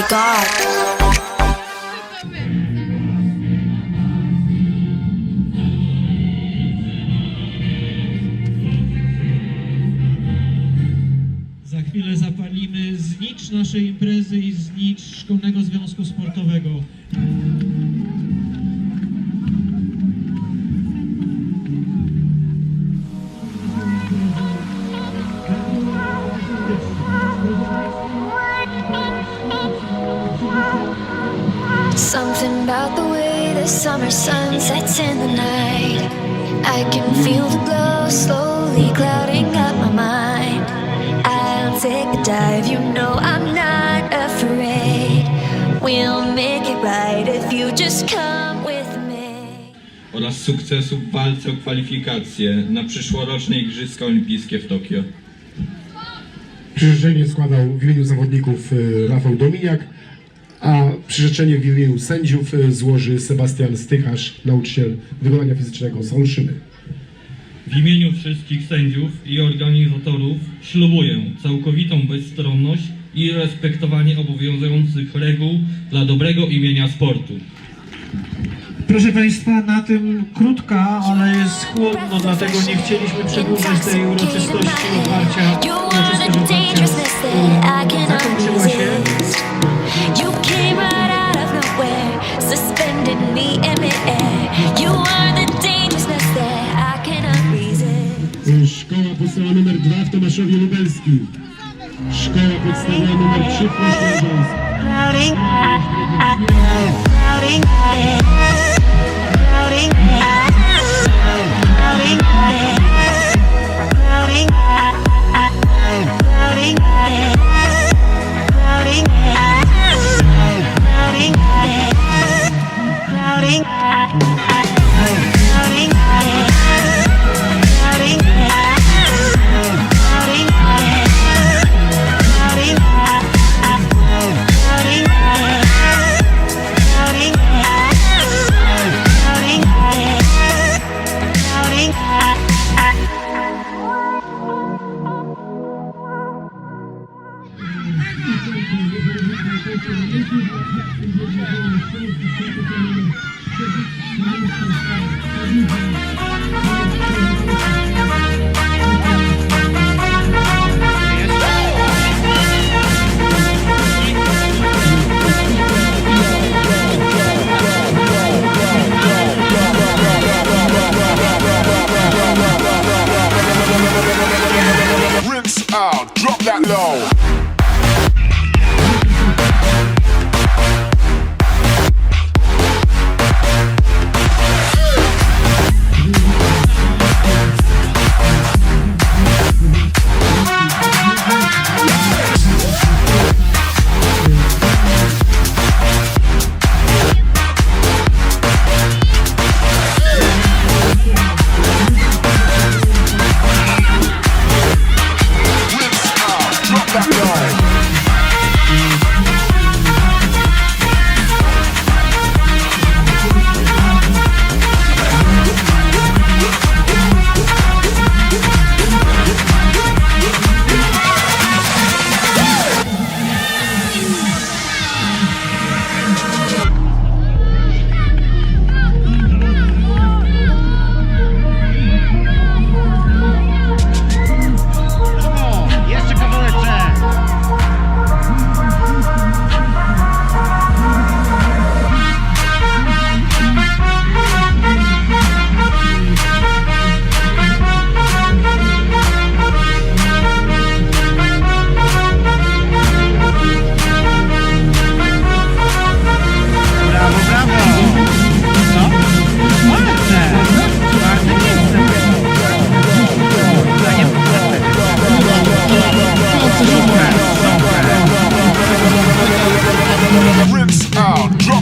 my god. Za chwilę zapalimy znicz naszej imprezy i znicz Szkolnego Związku Sportowego. Summer sun sets in the night. I can feel the glow slowly clouding up my mind. I'll take a dive, you know I'm not afraid. We'll make it right if you just come with me. oraz sukcesu w walce o kwalifikacje na przyszłoroczne Igrzyska Olimpijskie w Tokio. Przyrzeczenie składał w imieniu zawodników y, Rafał Dominiak, a przyrzeczenie w imieniu sędziów y, złoży Sebastian Stycharz, nauczyciel wychowania fizycznego z Olszyny. W imieniu wszystkich sędziów i organizatorów ślubuję całkowitą bezstronność i respektowanie obowiązujących reguł dla dobrego imienia sportu. Proszę Państwa, na tym krótka, ale jest chłodno, dlatego nie chcieliśmy przedłużać tej uroczystości otwarcia. You are Uroczystość the otwarcia dangerousness that I cannot zakończyła się. resist. You came right out of nowhere, suspended me in midair. You are the dangerousness that I cannot resist. Szkoła podstawowa numer 2 w Tomaszowie Lubelskim. Szkoła podstawowa numer 3 w Floating, floating, floating,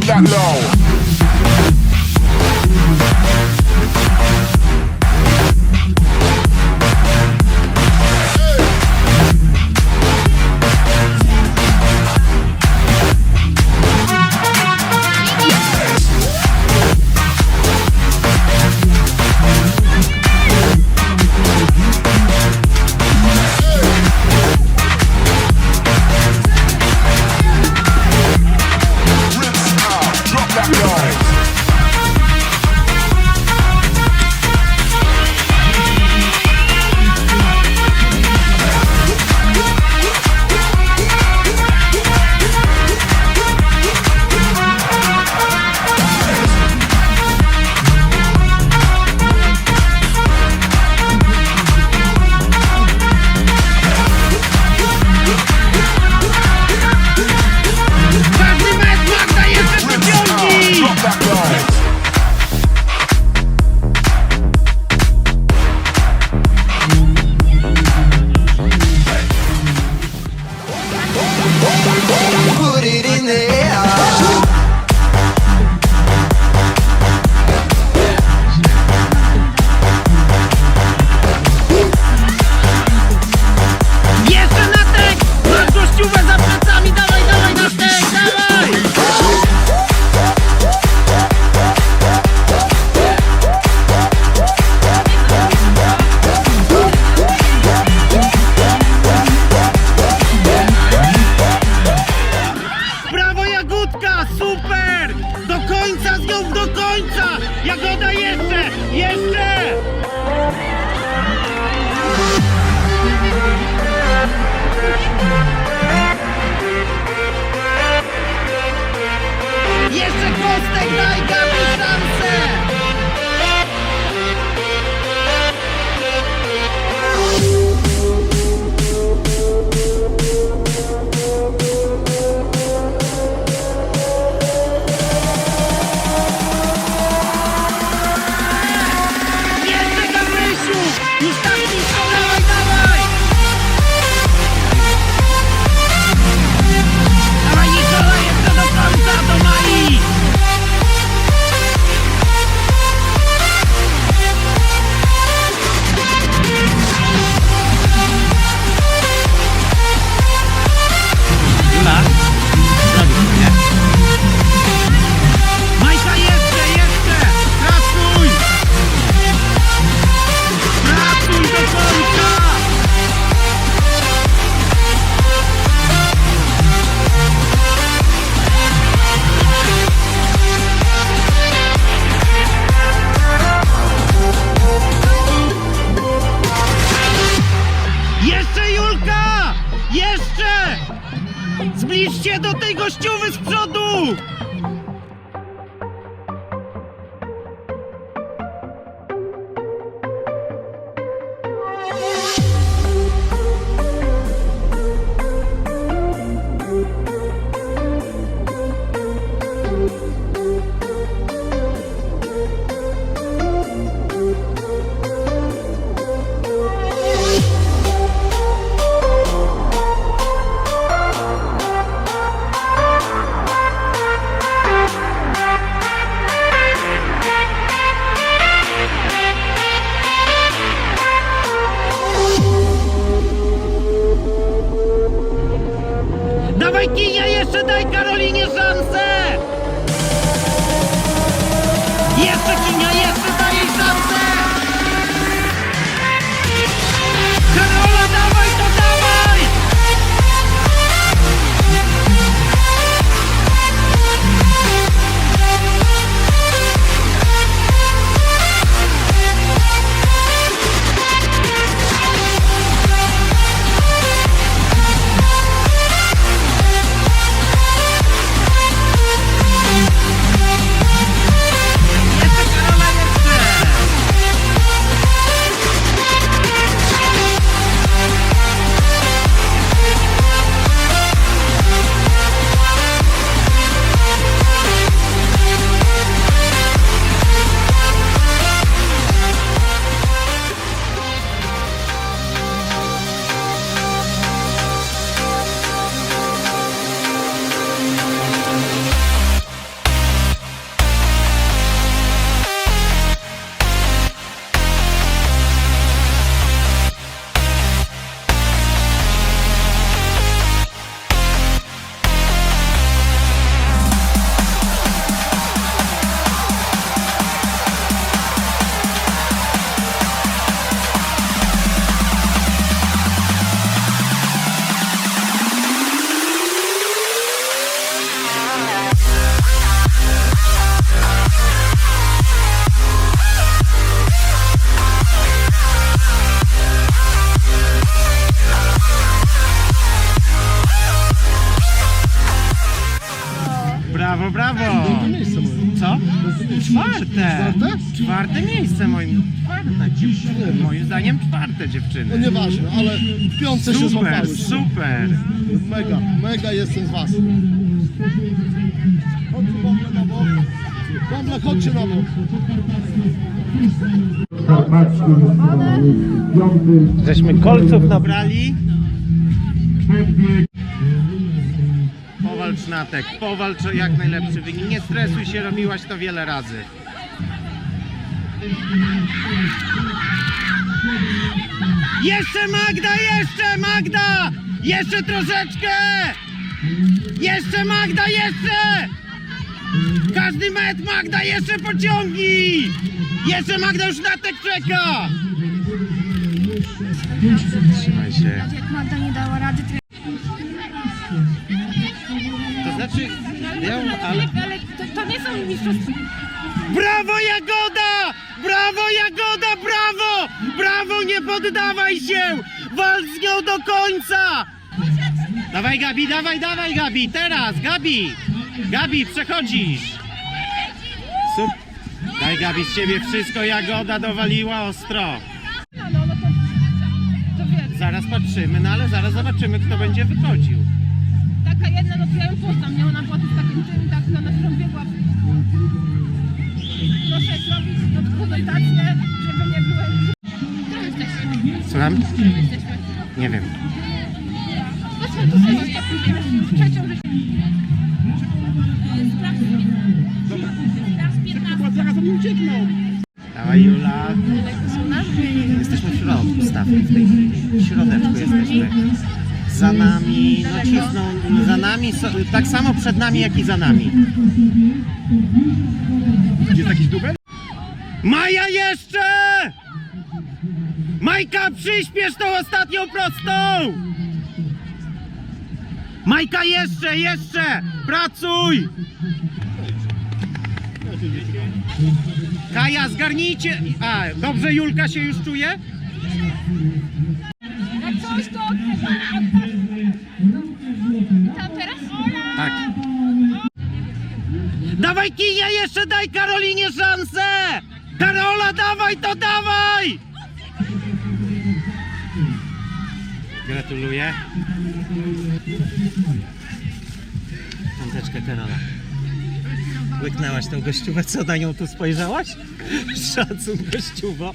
that low. Czwarte! Czwarte miejsce moim. Czwarte dziewczyny. Moim zdaniem czwarte dziewczyny. No nieważne, ale w piątce się Super, złapały. super! Mega, mega jestem z was. Chodźcie Bąble na bok. Chodźcie na bok. Żeśmy kolców nabrali. Powalcz Natek, powalcz o jak najlepszy wynik. Nie stresuj się, robiłaś to wiele razy. Jeszcze Magda, jeszcze Magda! Jeszcze troszeczkę! Jeszcze Magda, jeszcze! Każdy metr Magda, jeszcze pociągnij! Jeszcze Magda już Natek czeka! Trzymaj się. Jak Magda nie dała rady, to To znaczy, ja, ale... ale to, to nie są mistrzostwa. Brawo Jagoda! Brawo Jagoda, brawo! Brawo, nie poddawaj się! Walcz z nią do końca! Dawaj Gabi, dawaj, dawaj Gabi, teraz, Gabi! Gabi, przechodzisz! Sup. Daj Gabi z ciebie wszystko, Jagoda dowaliła ostro. No, no, no Zaraz patrzymy, no ale zaraz zobaczymy, kto będzie wychodził. taka jedna, no to ja ją poznam, nie? Ona była w takim tym, tak, na którą biegła. Proszę zrobić dokumentację, żeby nie było... Słucham? Nie wiem. Trzecią rzecz. Sprawdź Sprawdź 15. Zaraz oni uciekną. Dawaj Jula. Jesteśmy w środku stawki w tej chwili. W środeczku jesteśmy. Za nami, no cisną, za nami, so, tak samo przed nami, jak i za nami. Jest jakiś dubel? Maja jeszcze! Majka, przyspiesz tą ostatnią prostą! Majka, jeszcze, jeszcze! Pracuj! Kaja, zgarnijcie! A, dobrze Julka się już czuje? Jak coś, to odkrywaj. Tam teraz? Tak. Dawaj Kinia, jeszcze daj Karolinie szansę! Karola, dawaj to, dawaj! Gratuluję. Piąteczkę Karola. Łyknęłaś tą gościówę, co na nią tu spojrzałaś? Szacun gościuwo.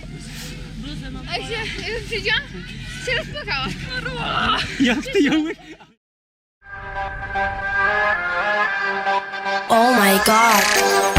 A jak się jak przyjdziałam, się rozpłakała. Jak ty ją łyk... my god.